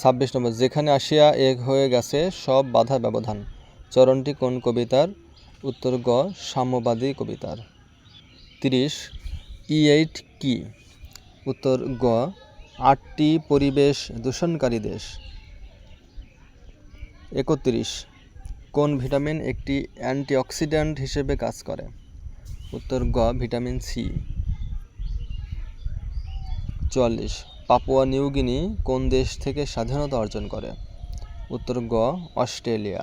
ছাব্বিশ নম্বর, যেখানে আসিয়া এক হয়ে গেছে সব বাধা ব্যবধান। চরণটি কোন কবিতার? উত্তর গ, সাম্যবাদী কবিতার। তিরিশ ই এইট কি? উত্তর গ, আটটি পরিবেশ দূষণকারী দেশ। একত্রিশ, কোন ভিটামিন একটি অ্যান্টিঅক্সিডেন্ট হিসেবে কাজ করে? উত্তর গ, ভিটামিন সি। চুয়াল্লিশ পাপুয়া নিউগিনি কোন দেশ থেকে স্বাধীনতা অর্জন করে? উত্তর গ, অস্ট্রেলিয়া।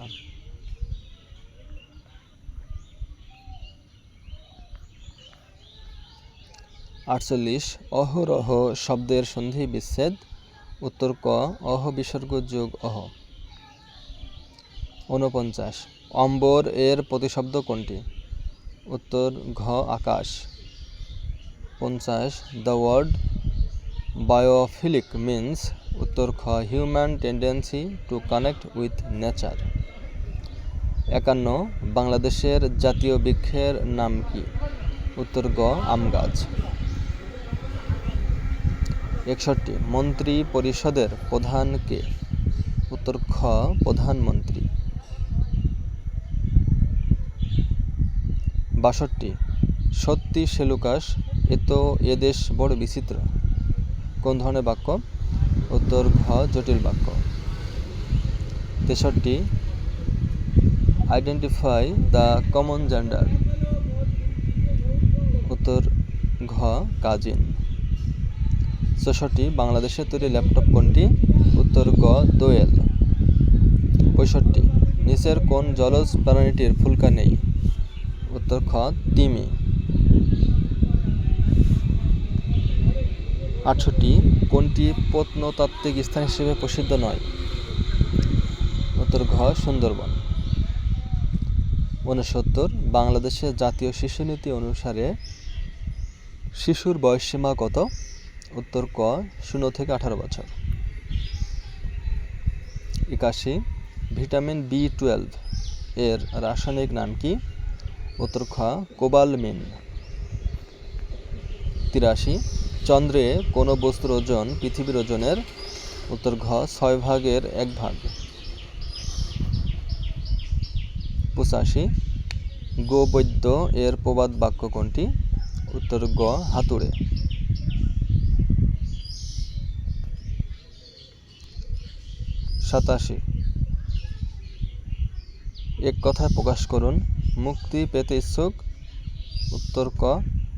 আটচল্লিশ, অহরহ শব্দের সন্ধি বিচ্ছেদ। উত্তর ক, অহ বিসর্গ যোগ অহ। ঊনপঞ্চাশ, অম্বর এর প্রতিশব্দ কোনটি? উত্তর ঘ, আকাশ। পঞ্চাশ, দ্য ওয়ার্ড বায়োফিলিক মিন্স উত্তর খ human tendency to connect with nature একান্ন, বাংলাদেশের জাতীয় বৃক্ষের নাম কি? উত্তর গ, আম গাছ। একষট্টি, মন্ত্রী পরিষদের প্রধান কে? উত্তর খ, প্রধানমন্ত্রী। বাষট্টি, সত্যি সেলুকাস, এ তো এদেশ বড় বিচিত্র। কোন ধরনের বাক্য? উত্তর ঘ, জটিল বাক্য। তেষট্টি আইডেন্টিফাই দ্য কমন জেন্ডার উত্তর ঘ, কাজিন। চৌষট্টি বাংলাদেশের তৈরি ল্যাপটপ কোনটি? উত্তর গ দোয়েল। পঁয়ষট্টি, নিচের কোন জলজ প্রাণীটির ফুলকা নেই? উত্তর খ, তিমি। আটষট্টি কোনটি প্রত্নতাত্ত্বিক স্থান হিসেবে প্রসিদ্ধ নয়? উত্তর ঘ, সুন্দরবন। ঊনসত্তর বাংলাদেশের জাতীয় শিশু নীতি অনুসারে শিশুর বয়সসীমা কত? উত্তর ক, শূন্য থেকে আঠারো বছর। একাশি, ভিটামিন বি টুয়েলভ এর রাসায়নিক নাম কি? উত্তর খ, কোবালমিন। তিরাশি চন্দ্রে কোনো বস্তুর ওজন পৃথিবীর ওজনের উত্তর ঘ, ছয় ভাগের এক ভাগ। পঁচাশি। গোবৈদ্য এর প্রবাদ বাক্য কোনটি? উত্তর গ, হাতুড়ে। সাতাশি। এক কথায় প্রকাশ করুন, মুক্তি পেতে ইচ্ছুক? উত্তর ক,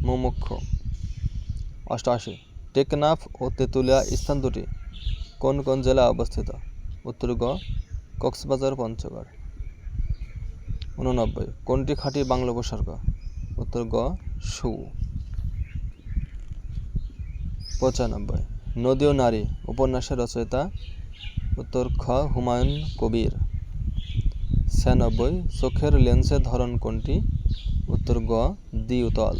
মুমুক্ষ। অষ্টআশি, টেকনাফ ও তেঁতুলিয়া স্থান দুটি। কোন কোন জেলায় অবস্থিত? উত্তর গ, কক্সবাজার, পঞ্চগড়। উননব্বই, কোনটি খাঁটি বাংলা উপসর্গ? উত্তর গ, সু। পঁচানব্বই, নদী ও নারী উপন্যাসের রচয়িতা। উত্তর খ, হুমায়ুন কবির। ছিয়ানব্বই, চোখের লেন্সের ধরন কোনটি? উত্তর গ, দ্বিউতল।